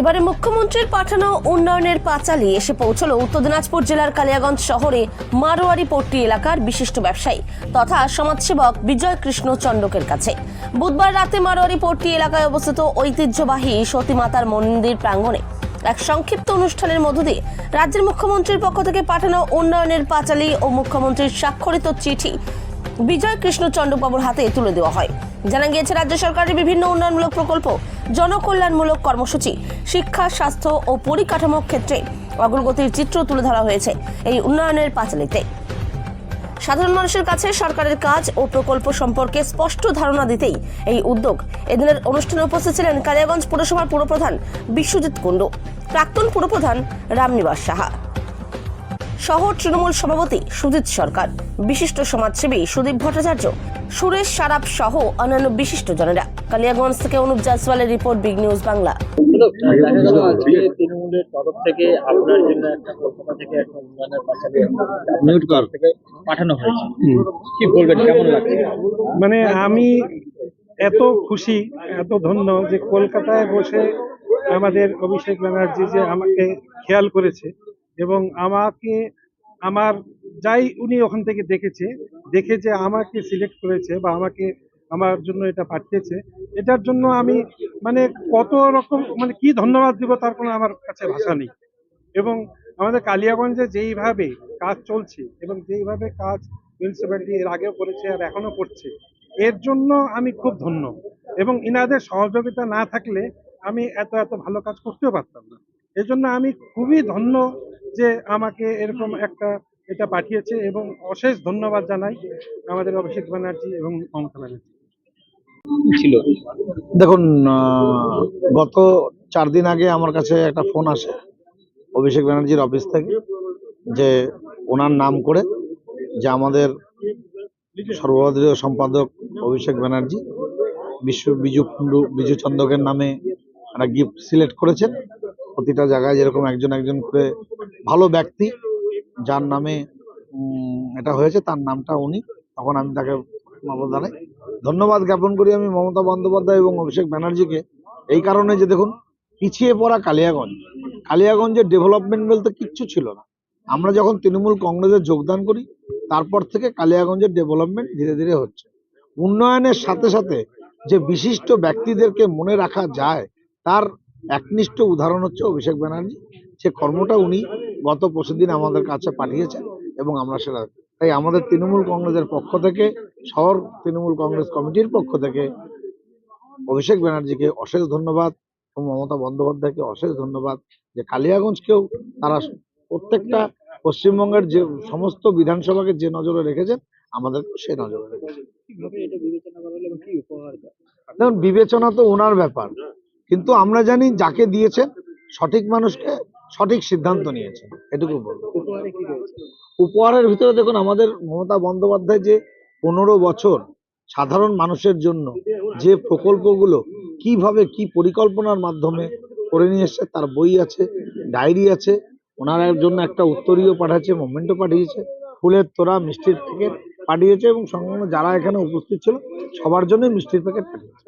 এবারে মুখ্যমন্ত্রীর পাঠানো উন্নয়নের পাঁচালি এসে পৌঁছল উত্তর দিনাজপুর জেলার কালিয়াগঞ্জ শহরে মারোয়ারি পট্টি এলাকার বিশিষ্ট ব্যবসায়ী তথা সমাজসেবক বিজয় কৃষ্ণ চন্ডকের কাছে। বুধবার রাতে মারোয়ারি পট্টি এলাকায় অবস্থিত ঐতিহ্যবাহী সতীমাতার মন্দির প্রাঙ্গণে এক সংক্ষিপ্ত অনুষ্ঠানের মধ্য দিয়ে রাজ্যের মুখ্যমন্ত্রীর পক্ষ থেকে পাঠানো উন্নয়নের পাঁচালি ও মুখ্যমন্ত্রীর স্বাক্ষরিত চিঠি বিজয় কৃষ্ণ চন্দ্রবাবুর হাতে তুলে দেওয়া হয়। জানা গিয়েছে, রাজ্য সরকারের বিভিন্ন উন্নয়নমূলক প্রকল্প জনকল্যাণমূলক কর্মসূচি, শিক্ষা, স্বাস্থ্য ও পরিকাঠামো ক্ষেত্রে অগ্রগতির চিত্র তুলে ধরা হয়েছে এই উন্নয়নের পাঁচালিতে। সাধারণ মানুষের কাছে সরকারের কাজ ও প্রকল্প সম্পর্কে স্পষ্ট ধারণা দিতেই এই উদ্যোগ এদিনের অনুষ্ঠানে উপস্থিত ছিলেন কালিয়াগঞ্জ পুরসভার পুরপ্রধান বিশ্বজিৎ কুণ্ডু, প্রাক্তন পুরপ্রধান রামনিবাস সাহা। শহর তৃণমূল সভাপতি সুজিত সরকার বিশিষ্ট সমাজসেবী সুদীপ ভট্টাচার্য সুরেশ সারাপ সহ অন্যান্য বিশিষ্ট জনেরা। কালিয়াগঞ্জ থেকে অনুপ জাসওয়ালের রিপোর্ট বিগ নিউজ বাংলা। দেখা গেল আজকে তৃণমূলের তরফ থেকে আপনার জন্য একটা কলকাতা থেকে একটা উন্নয়নের পাঁচালী মিউট কর। পাঠানো হয়েছে। কি বলবেন কেমন লাগছে? মানে আমি এত খুশি এত ধন্য যে কলকাতায় বসে আমাদের অভিষেক ব্যানার্জি যে আমাকে খেয়াল করেছে এবং আমাকে, আমার যাই উনি ওখান থেকে দেখেছে, দেখে যে আমাকে সিলেক্ট করেছে বা আমাকে আমার জন্য এটা পাঠিয়েছে, এটার জন্য আমি মানে কত রকম মানে কি ধন্যবাদ দিব তার কোনো আমার কাছে ভাষা নেই। এবং আমাদের কালিয়াগঞ্জে যেইভাবে কাজ চলছে এবং যেইভাবে কাজ মিউনিসিপ্যালিটি এর আগেও করেছে আর এখনও করছে, এর জন্য আমি খুব ধন্য। এবং ইনাদের সহযোগিতা না থাকলে আমি এত এত ভালো কাজ করতেও পারতাম না। এই জন্য আমি খুবই ধন্য যে আমাকে এরকম একটা এটা পাঠিয়েছে এবং অশেষ ধন্যবাদ জানাই আমাদের অভিষেক ব্যানার্জি এবং মমতা ব্যানার্জি। ছিল। দেখুন আহ, গত চার দিন আগে আমার কাছে একটা ফোন আসে অভিষেক ব্যানার্জির অফিস থেকে যে ওনার নাম করে যে আমাদের সর্বভারতীয় সম্পাদক অভিষেক ব্যানার্জি বিশ্ব বিজু কুণ্ডু বিজু চন্দ্রকের নামে একটা গিফট সিলেক্ট করেছেন। প্রতিটা জায়গায় যেরকম একজন একজন করে ভালো ব্যক্তি, যার নামে এটা হয়েছে, তার নামটা উনি, তখন আমি তাকে জানাই। ধন্যবাদ জ্ঞাপন করি আমি মমতা বন্দ্যোপাধ্যায় এবং অভিষেক ব্যানার্জিকে। এই কারণে যে দেখুন, পিছিয়ে পড়া কালিয়াগঞ্জ। কালিয়াগঞ্জের ডেভেলপমেন্ট বলতে কিচ্ছু ছিল না। আমরা যখন তৃণমূল কংগ্রেসে যোগদান করি, তারপর থেকে কালিয়াগঞ্জের ডেভেলপমেন্ট ধীরে ধীরে হচ্ছে। উন্নয়নের সাথে সাথে যে বিশিষ্ট ব্যক্তিদেরকে মনে রাখা যায়, তার একনিষ্ঠ উদাহরণ হচ্ছে অভিষেক ব্যানার্জি। সে কর্মটা উনি গত পরশুদিন আমাদের কাছে পাঠিয়েছেন এবং আমরা সেটা তাই আমাদের তৃণমূল কংগ্রেসের পক্ষ থেকে শহর তৃণমূল কংগ্রেস কমিটির পক্ষ থেকে অভিষেক ব্যানার্জিকে অশেষ ধন্যবাদ এবং মমতা বন্দ্যোপাধ্যায়কে অশেষ ধন্যবাদ যে কালিয়াগঞ্জকেও তারা প্রত্যেকটা পশ্চিমবঙ্গের যে সমস্ত বিধানসভাকে যে নজরে রেখেছেন আমাদের সে নজরে রেখেছেন। দেখুন বিবেচনা তো ওনার ব্যাপার। কিন্তু আমরা জানি যাকে দিয়েছেন, সঠিক মানুষকে সঠিক সিদ্ধান্ত নিয়েছেন। এটুকু বলব। উপহারের ভিতরে দেখুন, আমাদের মমতা বন্দ্যোপাধ্যায় যে পনেরো বছর সাধারণ মানুষের জন্য যে প্রকল্পগুলো কীভাবে কি পরিকল্পনার মাধ্যমে করে নিয়ে এসছে, তার বই আছে, ডায়েরি আছে, ওনার জন্য একটা উত্তরীয় পাঠাচ্ছে মোমেন্টও পাঠিয়েছে, ফুলের তোরা মিষ্টির প্যাকেট পাঠিয়েছে এবং সঙ্গে যারা এখানে উপস্থিত ছিল, সবার জন্য মিষ্টির প্যাকেট পাঠিয়েছে।